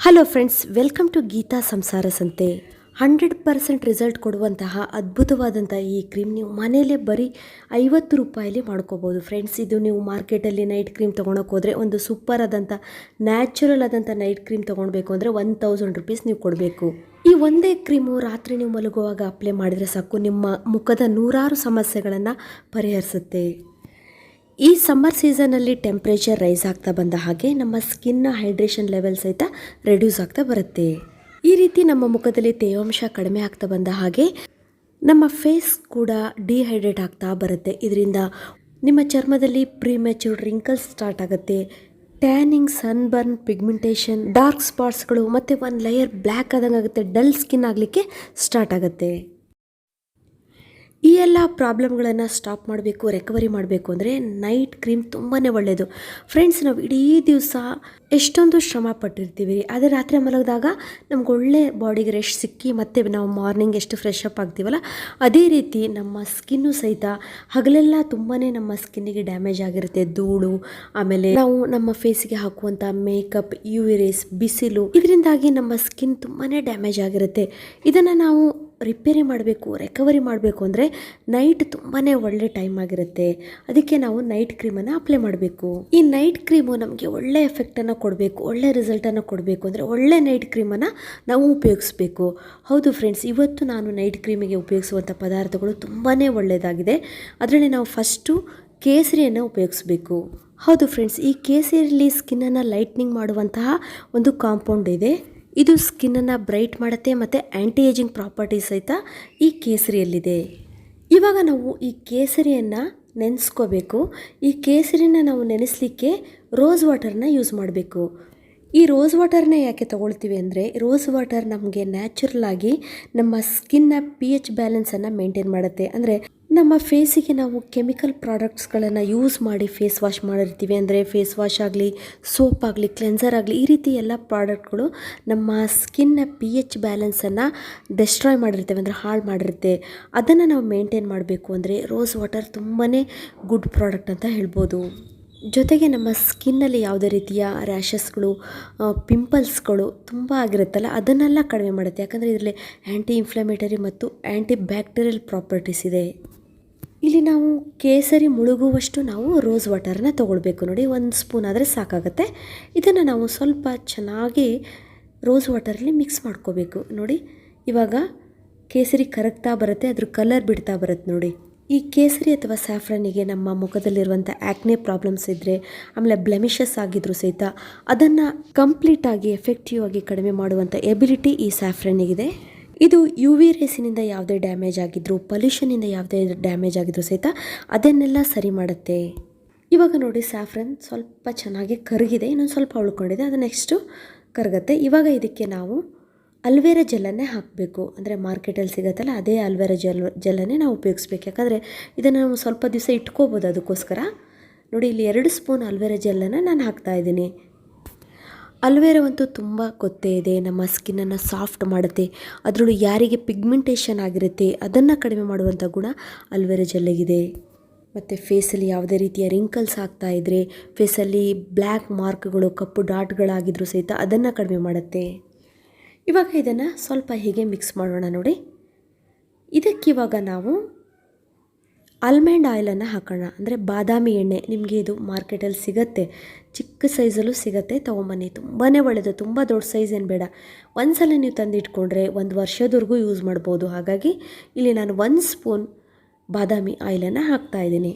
Hello friends welcome to Geetha Samsara Sante hundred percent result ಕೊಡುವಂತಹ ಅದ್ಭುತವಾದಂಥ ಈ cream ನೀವು ಮನೆಯಲ್ಲೇ ಬರೀ ಐವತ್ತು ರೂಪಾಯಲ್ಲಿ ಮಾಡ್ಕೋಬೋದು ಫ್ರೆಂಡ್ಸ್ ಇದು ನೀವು ಮಾರ್ಕೆಟಲ್ಲಿ ನೈಟ್ ಕ್ರೀಮ್ ತೊಗೊಳಕ್ಕೆ ಹೋದರೆ ಒಂದು ಸೂಪರ್ ಆದಂಥ ನ್ಯಾಚುರಲ್ ಆದಂಥ ನೈಟ್ ಕ್ರೀಮ್ ತೊಗೊಳ್ಬೇಕು ಅಂದರೆ ಒನ್ ತೌಸಂಡ್ ರುಪೀಸ್ ನೀವು ಕೊಡಬೇಕು. ಈ ಒಂದೇ ಕ್ರೀಮು ರಾತ್ರಿ ನೀವು ಮಲಗುವಾಗ ಅಪ್ಲೈ ಮಾಡಿದರೆ ಸಾಕು, ನಿಮ್ಮ ಮುಖದ ನೂರಾರು ಸಮಸ್ಯೆಗಳನ್ನು ಪರಿಹರಿಸುತ್ತೆ. ಈ ಸಮ್ಮರ್ ಸೀಸನಲ್ಲಿ ಟೆಂಪ್ರೇಚರ್ ರೈಸ್ ಆಗ್ತಾ ಬಂದ ಹಾಗೆ ನಮ್ಮ ಸ್ಕಿನ್ನ ಹೈಡ್ರೇಷನ್ ಲೆವೆಲ್ ಸಹಿತ ರೆಡ್ಯೂಸ್ ಆಗ್ತಾ ಬರುತ್ತೆ. ಈ ರೀತಿ ನಮ್ಮ ಮುಖದಲ್ಲಿ ತೇವಾಂಶ ಕಡಿಮೆ ಆಗ್ತಾ ಬಂದ ಹಾಗೆ ನಮ್ಮ ಫೇಸ್ ಕೂಡ ಡಿಹೈಡ್ರೇಟ್ ಆಗ್ತಾ ಬರುತ್ತೆ. ಇದರಿಂದ ನಿಮ್ಮ ಚರ್ಮದಲ್ಲಿ ಪ್ರಿಮ್ಯಾಚೂರ್ಡ್ ರಿಂಕಲ್ಸ್ ಸ್ಟಾರ್ಟ್ ಆಗುತ್ತೆ. ಟ್ಯಾನಿಂಗ್ ಸನ್ಬರ್ನ್ ಪಿಗ್ಮೆಂಟೇಷನ್ ಡಾರ್ಕ್ ಸ್ಪಾಟ್ಸ್ಗಳು ಮತ್ತು ಒಂದು ಲೇಯರ್ ಬ್ಲ್ಯಾಕ್ ಆದಂಗೆ ಆಗುತ್ತೆ ಡಲ್ ಸ್ಕಿನ್ ಆಗಲಿಕ್ಕೆ ಸ್ಟಾರ್ಟ್ ಆಗುತ್ತೆ. ಈ ಎಲ್ಲ ಪ್ರಾಬ್ಲಮ್ಗಳನ್ನು ಸ್ಟಾಪ್ ಮಾಡಬೇಕು ರಿಕವರಿ ಮಾಡಬೇಕು ಅಂದರೆ ನೈಟ್ ಕ್ರೀಮ್ ತುಂಬಾ ಒಳ್ಳೆಯದು ಫ್ರೆಂಡ್ಸ್ ನಾವು ಇಡೀ ದಿವಸ ಎಷ್ಟೊಂದು ಶ್ರಮ ಪಟ್ಟಿರ್ತೀವಿ ಅದೇ ರಾತ್ರಿ ಮಲಗಿದಾಗ ನಮ್ಗೆ ಒಳ್ಳೆ ಬಾಡಿಗೆ ರೆಸ್ಟ್ ಸಿಕ್ಕಿ ಮತ್ತೆ ನಾವು ಮಾರ್ನಿಂಗ್ ಎಷ್ಟು ಫ್ರೆಶ್ ಅಪ್ ಆಗ್ತೀವಲ್ಲ, ಅದೇ ರೀತಿ ನಮ್ಮ ಸ್ಕಿನ್ನು ಸಹಿತ ಹಗಲೆಲ್ಲ ತುಂಬಾ ನಮ್ಮ ಸ್ಕಿನ್ನಿಗೆ ಡ್ಯಾಮೇಜ್ ಆಗಿರುತ್ತೆ. ಧೂಳು, ಆಮೇಲೆ ನಾವು ನಮ್ಮ ಫೇಸಿಗೆ ಹಾಕುವಂಥ ಮೇಕಪ್ ಯು ರೇಸ್ ಬಿಸಿಲು, ಇದರಿಂದಾಗಿ ನಮ್ಮ ಸ್ಕಿನ್ ತುಂಬಾ ಡ್ಯಾಮೇಜ್ ಆಗಿರುತ್ತೆ. ಇದನ್ನು ನಾವು ರಿಪೇರಿ ಮಾಡಬೇಕು, ರಿಕವರಿ ಮಾಡಬೇಕು ಅಂದರೆ ನೈಟ್ ತುಂಬಾ ಒಳ್ಳೆ ಟೈಮ್ ಆಗಿರುತ್ತೆ. ಅದಕ್ಕೆ ನಾವು ನೈಟ್ ಕ್ರೀಮನ್ನು ಅಪ್ಲೈ ಮಾಡಬೇಕು. ಈ ನೈಟ್ ಕ್ರೀಮು ನಮಗೆ ಒಳ್ಳೆ ಎಫೆಕ್ಟನ್ನು ಕೊಡಬೇಕು, ಒಳ್ಳೆ ರಿಸಲ್ಟನ್ನು ಕೊಡಬೇಕು ಅಂದರೆ ಒಳ್ಳೆ ನೈಟ್ ಕ್ರೀಮನ್ನು ನಾವು ಉಪಯೋಗಿಸ್ಬೇಕು. ಹೌದು ಫ್ರೆಂಡ್ಸ್ ಇವತ್ತು ನಾನು ನೈಟ್ ಕ್ರೀಮಿಗೆ ಉಪಯೋಗಿಸುವಂಥ ಪದಾರ್ಥಗಳು ತುಂಬಾ ಒಳ್ಳೆಯದಾಗಿದೆ ಅದರಲ್ಲಿ ನಾವು ಫಸ್ಟು ಕೇಸರಿಯನ್ನು ಉಪಯೋಗಿಸ್ಬೇಕು. ಹೌದು ಫ್ರೆಂಡ್ಸ್ ಈ ಕೇಸರಿಯಲ್ಲಿ ಸ್ಕಿನ್ನನ್ನು ಲೈಟ್ನಿಂಗ್ ಮಾಡುವಂತಹ ಒಂದು ಕಾಂಪೌಂಡ್ ಇದೆ. ಇದು ಸ್ಕಿನ್ನನ್ನು ಬ್ರೈಟ್ ಮಾಡುತ್ತೆ ಮತ್ತು ಆ್ಯಂಟಿ ಏಜಿಂಗ್ ಪ್ರಾಪರ್ಟಿ ಸಹಿತ ಈ ಕೇಸರಿಯಲ್ಲಿದೆ. ಇವಾಗ ನಾವು ಈ ಕೇಸರಿಯನ್ನು ನೆನೆಸ್ಕೋಬೇಕು. ಈ ಕೇಸರಿನ ನಾವು ನೆನೆಸಲಿಕ್ಕೆ ರೋಸ್ ವಾಟರ್ನ ಯೂಸ್ ಮಾಡಬೇಕು. ಈ ರೋಸ್ ವಾಟರ್ನ ಯಾಕೆ ತೊಗೊಳ್ತೀವಿ ಅಂದರೆ ರೋಸ್ ವಾಟರ್ ನಮಗೆ ನ್ಯಾಚುರಲ್ ಆಗಿ ನಮ್ಮ ಸ್ಕಿನ್ನ ಪಿ ಎಚ್ ಬ್ಯಾಲೆನ್ಸನ್ನು ಮೇಂಟೈನ್ ಮಾಡುತ್ತೆ. ಅಂದರೆ ನಮ್ಮ ಫೇಸಿಗೆ ನಾವು ಕೆಮಿಕಲ್ ಪ್ರಾಡಕ್ಟ್ಸ್ಗಳನ್ನು ಯೂಸ್ ಮಾಡಿ ಫೇಸ್ ವಾಶ್ ಮಾಡಿರ್ತೀವಿ. ಅಂದರೆ ಫೇಸ್ ವಾಶ್ ಆಗಲಿ ಸೋಪ್ ಆಗಲಿ ಕ್ಲೆನ್ಸರ್ ಆಗಲಿ, ಈ ರೀತಿ ಎಲ್ಲ ಪ್ರಾಡಕ್ಟ್ಗಳು ನಮ್ಮ ಸ್ಕಿನ್ನ ಪಿ ಎಚ್ ಬ್ಯಾಲೆನ್ಸನ್ನು ಡೆಸ್ಟ್ರಾಯ್ ಮಾಡಿರ್ತೇವೆ. ಅಂದರೆ ಹಾಳು ಮಾಡಿರುತ್ತೆ. ಅದನ್ನು ನಾವು ಮೇಂಟೈನ್ ಮಾಡಬೇಕು ಅಂದರೆ ರೋಸ್ ವಾಟರ್ ತುಂಬಾ ಗುಡ್ ಪ್ರಾಡಕ್ಟ್ ಅಂತ ಹೇಳ್ಬೋದು. ಜೊತೆಗೆ ನಮ್ಮ ಸ್ಕಿನ್ನಲ್ಲಿ ಯಾವುದೇ ರೀತಿಯ ರ್ಯಾಷಸ್ಗಳು ಪಿಂಪಲ್ಸ್ಗಳು ತುಂಬ ಆಗಿರುತ್ತಲ್ಲ, ಅದನ್ನೆಲ್ಲ ಕಡಿಮೆ ಮಾಡುತ್ತೆ. ಯಾಕಂದರೆ ಇದರಲ್ಲಿ ಆ್ಯಂಟಿ ಇನ್ಫ್ಲಮೇಟರಿ ಮತ್ತು ಆ್ಯಂಟಿ ಬ್ಯಾಕ್ಟೀರಿಯಲ್ ಪ್ರಾಪರ್ಟೀಸ್ ಇದೆ. ಇಲ್ಲಿ ನಾವು ಕೇಸರಿ ಮುಳುಗುವಷ್ಟು ನಾವು ರೋಸ್ ವಾಟರನ್ನ ತೊಗೊಳ್ಬೇಕು ನೋಡಿ, ಒಂದು ಸ್ಪೂನ್ ಆದರೆ ಸಾಕಾಗುತ್ತೆ. ಇದನ್ನು ನಾವು ಸ್ವಲ್ಪ ಚೆನ್ನಾಗಿ ರೋಸ್ ವಾಟರಲ್ಲಿ ಮಿಕ್ಸ್ ಮಾಡ್ಕೋಬೇಕು ನೋಡಿ. ಇವಾಗ ಕೇಸರಿ ಕರಗ್ತಾ ಬರುತ್ತೆ, ಅದ್ರ ಕಲರ್ ಬಿಡ್ತಾ ಬರುತ್ತೆ ನೋಡಿ. ಈ ಕೇಸರಿ ಅಥವಾ ಸ್ಯಾಫ್ರನಿಗೆ ನಮ್ಮ ಮುಖದಲ್ಲಿರುವಂಥ ಆ್ಯಕ್ನೆ ಪ್ರಾಬ್ಲಮ್ಸ್ ಇದ್ದರೆ ಆಮೇಲೆ ಬ್ಲೆಮಿಷಸ್ ಆಗಿದ್ದರೂ ಸಹಿತ, ಅದನ್ನು ಕಂಪ್ಲೀಟಾಗಿ ಎಫೆಕ್ಟಿವ್ ಆಗಿ ಕಡಿಮೆ ಮಾಡುವಂಥ ಎಬಿಲಿಟಿ ಈ ಸ್ಯಾಫ್ರನಿಗಿದೆ ಇದು ಯು ವಿ ರೇಸಿನಿಂದ ಯಾವುದೇ ಡ್ಯಾಮೇಜ್ ಆಗಿದ್ರು ಪೊಲ್ಯೂಷನಿಂದ ಯಾವುದೇ ಡ್ಯಾಮೇಜ್ ಆಗಿದ್ರು ಸಹಿತ ಅದನ್ನೆಲ್ಲ ಸರಿ ಮಾಡುತ್ತೆ. ಇವಾಗ ನೋಡಿ ಸ್ಯಾಫ್ರನ್ ಸ್ವಲ್ಪ ಚೆನ್ನಾಗಿ ಕರಗಿದೆ, ಇನ್ನೊಂದು ಸ್ವಲ್ಪ ಉಳ್ಕೊಂಡಿದೆ ಅದು ನೆಕ್ಸ್ಟು ಕರಗತ್ತೆ. ಇವಾಗ ಇದಕ್ಕೆ ನಾವು ಅಲ್ವೇರಾ ಜೆಲ್ಲನ್ನೇ ಹಾಕಬೇಕು. ಅಂದರೆ ಮಾರ್ಕೆಟಲ್ಲಿ ಸಿಗುತ್ತಲ್ಲ, ಅದೇ ಅಲ್ವೇರಾ ಜೆಲ್ ಜೆಲ್ಲನ್ನೇ ನಾವು ಉಪಯೋಗಿಸ್ಬೇಕು. ಯಾಕಂದರೆ ಇದನ್ನು ನಾವು ಸ್ವಲ್ಪ ದಿವಸ ಇಟ್ಕೋಬೋದು ಅದಕ್ಕೋಸ್ಕರ. ನೋಡಿ, ಇಲ್ಲಿ ಎರಡು ಸ್ಪೂನ್ ಅಲ್ವೇರಾ ಜೆಲ್ಲನ್ನು ನಾನು ಹಾಕ್ತಾಯಿದ್ದೀನಿ ಅಲ್ವೇರಾವಂತೂ ತುಂಬ ಗೊತ್ತೇ ಇದೆ, ನಮ್ಮ ಸ್ಕಿನ್ನನ್ನು ಸಾಫ್ಟ್ ಮಾಡುತ್ತೆ, ಅದರಲ್ಲೂ ಯಾರಿಗೆ ಪಿಗ್ಮೆಂಟೇಷನ್ ಆಗಿರುತ್ತೆ ಅದನ್ನು ಕಡಿಮೆ ಮಾಡುವಂಥ ಗುಣ ಅಲ್ವೇರಾ ಜೆಲ್ಲಿಗಿದೆ. ಮತ್ತು ಫೇಸಲ್ಲಿ ಯಾವುದೇ ರೀತಿಯ ರಿಂಕಲ್ಸ್ ಆಗ್ತಾ ಇದ್ದರೆ ಫೇಸಲ್ಲಿ ಬ್ಲ್ಯಾಕ್ ಮಾರ್ಕ್ಗಳು, ಕಪ್ಪು ಡಾಟ್ಗಳಾಗಿದ್ದರೂ ಸಹಿತ ಅದನ್ನು ಕಡಿಮೆ ಮಾಡುತ್ತೆ. ಇವಾಗ ಇದನ್ನು ಸ್ವಲ್ಪ ಹೀಗೆ ಮಿಕ್ಸ್ ಮಾಡೋಣ ನೋಡಿ. ಇದಕ್ಕಿವಾಗ ನಾವು ಆಲ್ಮಂಡ್ ಆಯಿಲನ್ನು ಹಾಕೋಣ. ಅಂದರೆ ಬಾದಾಮಿ ಎಣ್ಣೆ ನಿಮಗೆ ಇದು ಮಾರ್ಕೆಟಲ್ಲಿ ಸಿಗತ್ತೆ. ಚಿಕ್ಕ ಸೈಜಲ್ಲೂ ಸಿಗತ್ತೆ. ತೊಗೊಂಬನ್ನಿ. ತುಂಬಾ ಒಳ್ಳೆಯದು ತುಂಬ ದೊಡ್ಡ ಸೈಜ್ ಏನು ಬೇಡ. ಒಂದು ಸಲ ನೀವು ತಂದಿಟ್ಕೊಂಡ್ರೆ ಒಂದು ವರ್ಷದವರೆಗೂ ಯೂಸ್ ಮಾಡ್ಬೋದು. ಹಾಗಾಗಿ ಇಲ್ಲಿ ನಾನು ಒಂದು ಸ್ಪೂನ್ ಬಾದಾಮಿ ಆಯಿಲನ್ನು ಹಾಕ್ತಾಯಿದ್ದೀನಿ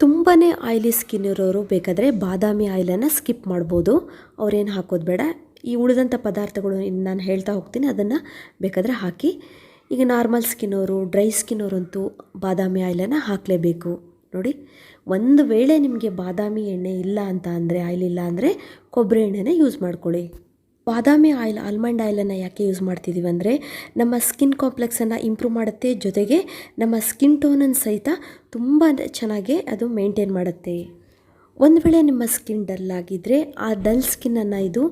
ತುಂಬಾ ಆಯಿಲಿ ಸ್ಕಿನ್ ಇರೋರು ಬೇಕಾದರೆ ಬಾದಾಮಿ ಆಯಿಲನ್ನು ಸ್ಕಿಪ್ ಮಾಡ್ಬೋದು. ಅವ್ರೇನು ಹಾಕೋದು ಬೇಡ. ಈ ಉಳಿದಂಥ ಪದಾರ್ಥಗಳು ನಾನು ಹೇಳ್ತಾ ಹೋಗ್ತೀನಿ. ಅದನ್ನು ಬೇಕಾದರೆ ಹಾಕಿ ಈಗ ನಾರ್ಮಲ್ ಸ್ಕಿನ್ನವರು ಡ್ರೈ ಸ್ಕಿನ್ ಅವರಂತೂ ಬಾದಾಮಿ ಆಯಿಲನ್ನು ಹಾಕಲೇಬೇಕು. ನೋಡಿ, ಒಂದು ವೇಳೆ ನಿಮಗೆ ಬಾದಾಮಿ ಎಣ್ಣೆ ಇಲ್ಲ ಅಂತ ಅಂದರೆ, ಆಯಿಲ್ ಇಲ್ಲ ಅಂದರೆ ಕೊಬ್ಬರಿ ಎಣ್ಣೆನೇ ಯೂಸ್ ಮಾಡ್ಕೊಳ್ಳಿ. ಬಾದಾಮಿ ಆಯಿಲ್, ಆಲ್ಮಂಡ್ ಆಯಿಲನ್ನು ಯಾಕೆ ಯೂಸ್ ಮಾಡ್ತಿದ್ದೀವಿ ಅಂದರೆ, ನಮ್ಮ ಸ್ಕಿನ್ ಕಾಂಪ್ಲೆಕ್ಸನ್ನು ಇಂಪ್ರೂವ್ ಮಾಡುತ್ತೆ, ಜೊತೆಗೆ ನಮ್ಮ ಸ್ಕಿನ್ ಟೋನನ್ನು ಸಹಿತ ತುಂಬ ಚೆನ್ನಾಗಿ ಅದು ಮೇಂಟೈನ್ ಮಾಡುತ್ತೆ. ಒಂದು ವೇಳೆ ನಿಮ್ಮ ಸ್ಕಿನ್ ಡಲ್ ಆಗಿದ್ದರೆ ಆ ಡಲ್ ಸ್ಕಿನ್ನನ್ನು ಇದು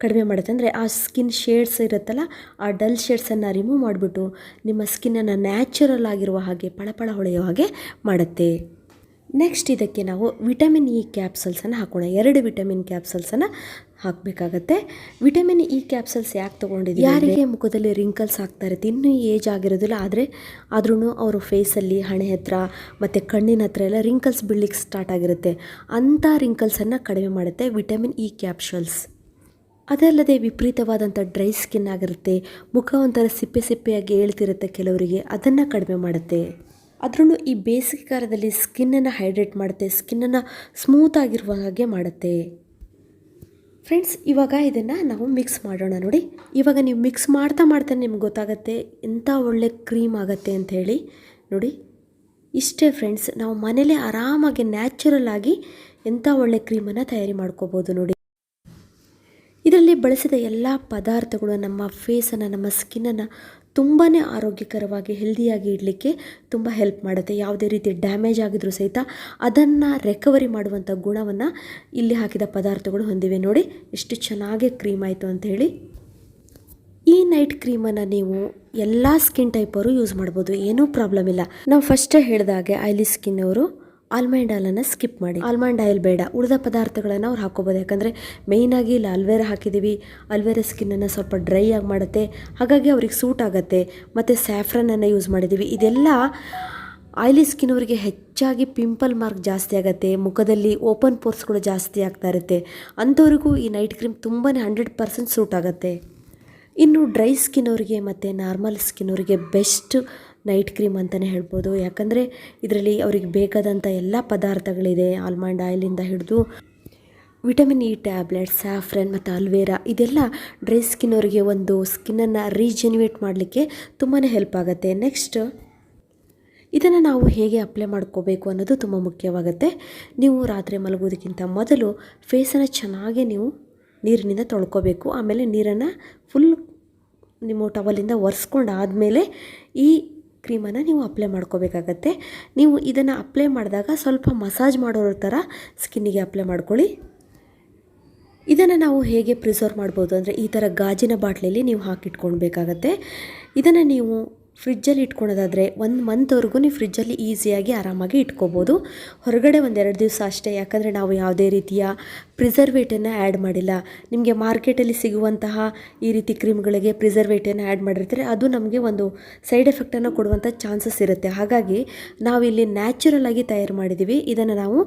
ಕಡಿಮೆ ಮಾಡುತ್ತೆ. ಅಂದರೆ ಆ ಸ್ಕಿನ್ ಶೇಡ್ಸ್ ಇರುತ್ತಲ್ಲ ಆ ಡಲ್ ಶೇಡ್ಸನ್ನು ರಿಮೂವ್ ಮಾಡಿಬಿಟ್ಟು ನಿಮ್ಮ ಸ್ಕಿನ್ನನ್ನು ನ್ಯಾಚುರಲ್ ಆಗಿರುವ ಹಾಗೆ ಪಳಪಳ ಹೊಳೆಯೋ ಹಾಗೆ ಮಾಡುತ್ತೆ. ನೆಕ್ಸ್ಟ್ ಇದಕ್ಕೆ ನಾವು ವಿಟಮಿನ್ ಇ ಕ್ಯಾಪ್ಸಲ್ಸನ್ನು ಹಾಕೋಣ. ಎರಡು ವಿಟಮಿನ್ ಕ್ಯಾಪ್ಸಲ್ಸನ್ನು ಹಾಕಬೇಕಾಗತ್ತೆ. ವಿಟಮಿನ್ ಇ ಕ್ಯಾಪ್ಸಲ್ಸ್ ಯಾಕೆ ತೊಗೊಂಡಿದ್ದೀವಿ ಯಾರಿಗೆ ಮುಖದಲ್ಲಿ ರಿಂಕಲ್ಸ್ ಆಗ್ತಾ ಇರುತ್ತೆ. ಇನ್ನೂ ಏಜ್ ಆಗಿರೋದಿಲ್ಲ ಆದರೆ ಆದ್ರೂ ಅವರು ಫೇಸಲ್ಲಿ ಹಣೆ ಹತ್ರ ಮತ್ತು ಕಣ್ಣಿನ ಹತ್ರ ಎಲ್ಲ ರಿಂಕಲ್ಸ್ ಬೀಳ್ಲಿಕ್ಕೆ ಸ್ಟಾರ್ಟ್ ಆಗಿರುತ್ತೆ. ಅಂಥ ರಿಂಕಲ್ಸನ್ನು ಕಡಿಮೆ ಮಾಡುತ್ತೆ ವಿಟಮಿನ್ ಇ ಕ್ಯಾಪ್ಸಲ್ಸ್ ಅದಲ್ಲದೆ ವಿಪರೀತವಾದಂಥ ಡ್ರೈ ಸ್ಕಿನ್ ಆಗಿರುತ್ತೆ, ಮುಖ ಒಂಥರ ಸಿಪ್ಪೆ ಸಿಪ್ಪೆಯಾಗಿ ಹೇಳ್ತಿರುತ್ತೆ ಕೆಲವರಿಗೆ, ಅದನ್ನು ಕಡಿಮೆ ಮಾಡುತ್ತೆ. ಅದರಲ್ಲೂ ಈ ಬೇಸಿಗೆ ಕಾಲದಲ್ಲಿ ಸ್ಕಿನ್ನನ್ನು ಹೈಡ್ರೇಟ್ ಮಾಡುತ್ತೆ, ಸ್ಕಿನ್ನನ್ನು ಸ್ಮೂತ್ ಆಗಿರುವ ಹಾಗೆ ಮಾಡುತ್ತೆ. ಫ್ರೆಂಡ್ಸ್, ಇವಾಗ ಇದನ್ನು ನಾವು ಮಿಕ್ಸ್ ಮಾಡೋಣ ನೋಡಿ. ಇವಾಗ ನೀವು ಮಿಕ್ಸ್ ಮಾಡ್ತಾ ಮಾಡ್ತಾ ನಿಮ್ಗೆ ಗೊತ್ತಾಗುತ್ತೆ, ಎಂಥ ಒಳ್ಳೆ ಕ್ರೀಮ್ ಆಗುತ್ತೆ ಅಂತ ಹೇಳಿ. ನೋಡಿ, ಇಷ್ಟೇ ಫ್ರೆಂಡ್ಸ್, ನಾವು ಮನೇಲೇ ಆರಾಮಾಗಿ ನ್ಯಾಚುರಲ್ ಆಗಿ ಎಂಥ ಒಳ್ಳೆ ಕ್ರೀಮನ್ನು ತಯಾರಿ ಮಾಡ್ಕೋಬೋದು ನೋಡಿ. ಇದರಲ್ಲಿ ಬಳಸಿದ ಎಲ್ಲ ಪದಾರ್ಥಗಳು ನಮ್ಮ ಫೇಸನ್ನು ನಮ್ಮ ಸ್ಕಿನ್ನನ್ನು ತುಂಬಾ ಆರೋಗ್ಯಕರವಾಗಿ ಹೆಲ್ದಿಯಾಗಿ ಇಡಲಿಕ್ಕೆ ತುಂಬ ಹೆಲ್ಪ್ ಮಾಡುತ್ತೆ. ಯಾವುದೇ ರೀತಿ ಡ್ಯಾಮೇಜ್ ಆಗಿದ್ರೂ ಸಹಿತ ಅದನ್ನು ರೆಕವರಿ ಮಾಡುವಂಥ ಗುಣವನ್ನು ಇಲ್ಲಿ ಹಾಕಿದ ಪದಾರ್ಥಗಳು ಹೊಂದಿವೆ. ನೋಡಿ, ಎಷ್ಟು ಚೆನ್ನಾಗಿ ಕ್ರೀಮ್ ಆಯಿತು ಅಂತ ಹೇಳಿ. ಈ ನೈಟ್ ಕ್ರೀಮನ್ನು ನೀವು ಎಲ್ಲ ಸ್ಕಿನ್ ಟೈಪವರು ಯೂಸ್ ಮಾಡ್ಬೋದು. ಏನೂ ಪ್ರಾಬ್ಲಮ್ ಇಲ್ಲ. ನಾವು ಫಸ್ಟೇ ಹೇಳಿದಾಗೆ ಆಯ್ಲಿ ಸ್ಕಿನ್ ಅವರು ಆಲ್ಮಂಡ್ ಆಯಿಲನ್ನು ಸ್ಕಿಪ್ ಮಾಡಿ. ಆಲ್ಮಂಡ್ ಆಯಿಲ್ ಬೇಡ. ಉಳಿದ ಪದಾರ್ಥಗಳನ್ನು ಅವ್ರು ಹಾಕೋಬೋದು. ಯಾಕಂದರೆ ಮೇಯ್ನಾಗಿ ಇಲ್ಲಿ ಅಲ್ವೇರ ಹಾಕಿದ್ದೀವಿ ಅಲ್ವೇರ ಸ್ಕಿನ್ನನ್ನು ಸ್ವಲ್ಪ ಡ್ರೈ ಆಗಿ ಮಾಡುತ್ತೆ. ಹಾಗಾಗಿ ಅವ್ರಿಗೆ ಸೂಟ್ ಆಗುತ್ತೆ. ಮತ್ತು ಸ್ಯಾಫ್ರನನ್ನು ಯೂಸ್ ಮಾಡಿದ್ದೀವಿ ಇದೆಲ್ಲ ಆಯಿಲಿ ಸ್ಕಿನ್ ಅವರಿಗೆ ಹೆಚ್ಚಾಗಿ ಪಿಂಪಲ್ ಮಾರ್ಕ್ ಜಾಸ್ತಿ ಆಗುತ್ತೆ. ಮುಖದಲ್ಲಿ ಓಪನ್ ಪೋರ್ಸ್ಗಳು ಜಾಸ್ತಿ ಆಗ್ತಾ ಇರುತ್ತೆ. ಅಂಥವ್ರಿಗೂ ಈ ನೈಟ್ ಕ್ರೀಮ್ ತುಂಬಾ ಹಂಡ್ರೆಡ್ ಪರ್ಸೆಂಟ್ ಸೂಟ್ ಆಗುತ್ತೆ. ಇನ್ನು ಡ್ರೈ ಸ್ಕಿನ್ ಅವರಿಗೆ ಮತ್ತು ನಾರ್ಮಲ್ ಸ್ಕಿನ್ ಅವರಿಗೆ ಬೆಸ್ಟ್ ನೈಟ್ ಕ್ರೀಮ್ ಅಂತಲೇ ಹೇಳ್ಬೋದು. ಯಾಕಂದರೆ ಇದರಲ್ಲಿ ಅವ್ರಿಗೆ ಬೇಕಾದಂಥ ಎಲ್ಲ ಪದಾರ್ಥಗಳಿದೆ. ಆಲ್ಮಂಡ್ ಆಯಿಲಿಂದ ಹಿಡಿದು ವಿಟಮಿನ್ ಇ ಟ್ಯಾಬ್ಲೆಟ್, ಸ್ಯಾಫ್ರನ್ ಮತ್ತು ಅಲ್ವೇರಾ ಇದೆಲ್ಲ ಡ್ರೈ ಸ್ಕಿನ್ ಅವರಿಗೆ ಒಂದು ಸ್ಕಿನ್ನನ್ನು ರೀಜೆನ್ಯುವೇಟ್ ಮಾಡಲಿಕ್ಕೆ ತುಂಬಾ ಹೆಲ್ಪ್ ಆಗುತ್ತೆ. ನೆಕ್ಸ್ಟ್, ಇದನ್ನು ನಾವು ಹೇಗೆ ಅಪ್ಲೈ ಮಾಡ್ಕೋಬೇಕು ಅನ್ನೋದು ತುಂಬ ಮುಖ್ಯವಾಗುತ್ತೆ. ನೀವು ರಾತ್ರಿ ಮಲಗೋದಕ್ಕಿಂತ ಮೊದಲು ಫೇಸನ್ನು ಚೆನ್ನಾಗಿ ನೀವು ನೀರಿನಿಂದ ತೊಳ್ಕೊಬೇಕು. ಆಮೇಲೆ ನೀರನ್ನು ಫುಲ್ ನಿಮ್ಮ ಟವಲಿಂದ ಒರೆಸ್ಕೊಂಡು ಆದಮೇಲೆ ಈ ಕ್ರೀಮನ್ನು ನೀವು ಅಪ್ಲೈ ಮಾಡ್ಕೋಬೇಕಾಗತ್ತೆ. ನೀವು ಇದನ್ನು ಅಪ್ಲೈ ಮಾಡಿದಾಗ ಸ್ವಲ್ಪ ಮಸಾಜ್ ಮಾಡೋರ ಥರ ಸ್ಕಿನ್ನಿಗೆ ಅಪ್ಲೈ ಮಾಡ್ಕೊಳ್ಳಿ. ಇದನ್ನು ನಾವು ಹೇಗೆ ಪ್ರಿಸರ್ವ್ ಮಾಡ್ಬೋದು ಅಂದರೆ ಈ ಥರ ಗಾಜಿನ ಬಾಟ್ಲಲ್ಲಿ ನೀವು ಹಾಕಿಟ್ಕೊಳ್ಬೇಕಾಗತ್ತೆ. ಇದನ್ನು ನೀವು ಫ್ರಿಜ್ಜಲ್ಲಿ ಇಟ್ಕೊಳೋದಾದರೆ ಒಂದು ಮಂತ್ವರೆಗೂ ನೀವು ಫ್ರಿಜ್ಜಲ್ಲಿ ಈಸಿಯಾಗಿ ಆರಾಮಾಗಿ ಇಟ್ಕೋಬೋದು. ಹೊರಗಡೆ ಒಂದೆರಡು ದಿವಸ ಅಷ್ಟೇ, ಯಾಕಂದರೆ ನಾವು ಯಾವುದೇ ರೀತಿಯ ಪ್ರಿಸರ್ವೇಟನ್ನು ಆ್ಯಡ್ ಮಾಡಿಲ್ಲ. ನಿಮಗೆ ಮಾರ್ಕೆಟಲ್ಲಿ ಸಿಗುವಂತಹ ಈ ರೀತಿ ಕ್ರೀಮ್ಗಳಿಗೆ ಪ್ರಿಸರ್ವೇಟನ್ನು ಆ್ಯಡ್ ಮಾಡಿರ್ತಾರೆ, ಅದು ನಮಗೆ ಒಂದು ಸೈಡ್ ಎಫೆಕ್ಟನ್ನು ಕೊಡುವಂಥ ಚಾನ್ಸಸ್ ಇರುತ್ತೆ. ಹಾಗಾಗಿ ನಾವಿಲ್ಲಿ ನ್ಯಾಚುರಲ್ ಆಗಿ ತಯಾರು ಮಾಡಿದ್ದೀವಿ. ಇದನ್ನು ನಾವು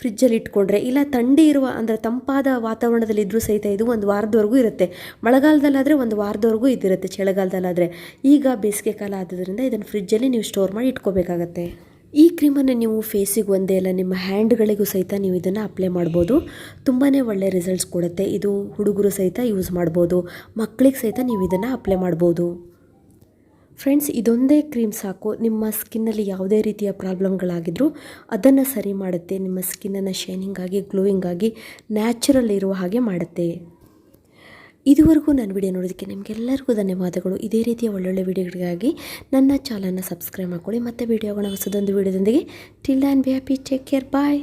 ಫ್ರಿಜ್ಜಲ್ಲಿ ಇಟ್ಕೊಂಡ್ರೆ, ಇಲ್ಲ ಥಂಡಿ ಇರುವ ಅಂದರೆ ತಂಪಾದ ವಾತಾವರಣದಲ್ಲಿ ಇದ್ದರೂ ಸಹಿತ ಇದು ಒಂದು ವಾರದವರೆಗೂ ಇರುತ್ತೆ. ಮಳೆಗಾಲದಲ್ಲಾದರೆ ಒಂದು ವಾರದವರೆಗೂ ಇದಿರುತ್ತೆ ಚಳಿಗಾಲದಲ್ಲಾದರೆ. ಈಗ ಬೇಸಿಗೆ ಕಾಲ ಆದ್ದರಿಂದ ಇದನ್ನು ಫ್ರಿಜ್ಜಲ್ಲಿ ನೀವು ಸ್ಟೋರ್ ಮಾಡಿ ಇಟ್ಕೋಬೇಕಾಗತ್ತೆ. ಈ ಕ್ರೀಮನ್ನು ನೀವು ಫೇಸಿಗೆ ಒಂದೇ ಅಲ್ಲ, ನಿಮ್ಮ ಹ್ಯಾಂಡ್ಗಳಿಗೂ ಸಹಿತ ನೀವು ಇದನ್ನು ಅಪ್ಲೈ ಮಾಡ್ಬೋದು. ತುಂಬಾ ಒಳ್ಳೆಯ ರಿಸಲ್ಟ್ಸ್ ಕೊಡುತ್ತೆ. ಇದು ಹುಡುಗರು ಸಹಿತ ಯೂಸ್ ಮಾಡ್ಬೋದು. ಮಕ್ಕಳಿಗೆ ಸಹಿತ ನೀವು ಇದನ್ನು ಅಪ್ಲೈ ಮಾಡ್ಬೋದು. ಫ್ರೆಂಡ್ಸ್ ಇದೊಂದೇ ಕ್ರೀಮ್ ಸಾಕು. ನಿಮ್ಮ ಸ್ಕಿನ್ನಲ್ಲಿ ಯಾವುದೇ ರೀತಿಯ ಪ್ರಾಬ್ಲಮ್ಗಳಾಗಿದ್ದರೂ ಅದನ್ನು ಸರಿ ಮಾಡುತ್ತೆ. ನಿಮ್ಮ ಸ್ಕಿನ್ನನ್ನು ಶೈನಿಂಗ್ ಆಗಿ ಗ್ಲೋಯಿಂಗ್ ಆಗಿ ನ್ಯಾಚುರಲ್ ಇರುವ ಹಾಗೆ ಮಾಡುತ್ತೆ. ಇದುವರೆಗೂ ನನ್ನ ವಿಡಿಯೋ ನೋಡೋದಕ್ಕೆ ನಿಮಗೆಲ್ಲರಿಗೂ ಧನ್ಯವಾದಗಳು. ಇದೇ ರೀತಿಯ ಒಳ್ಳೊಳ್ಳೆ ವಿಡಿಯೋಗಳಿಗಾಗಿ ನನ್ನ ಚಾನಲ್ನ ಸಬ್ಸ್ಕ್ರೈಬ್ ಮಾಡ್ಕೊಳ್ಳಿ. ಮತ್ತು ವಿಡಿಯೋಗಳ ಹೊಸದೊಂದು ವಿಡಿಯೋದೊಂದಿಗೆ till and be happy take care bye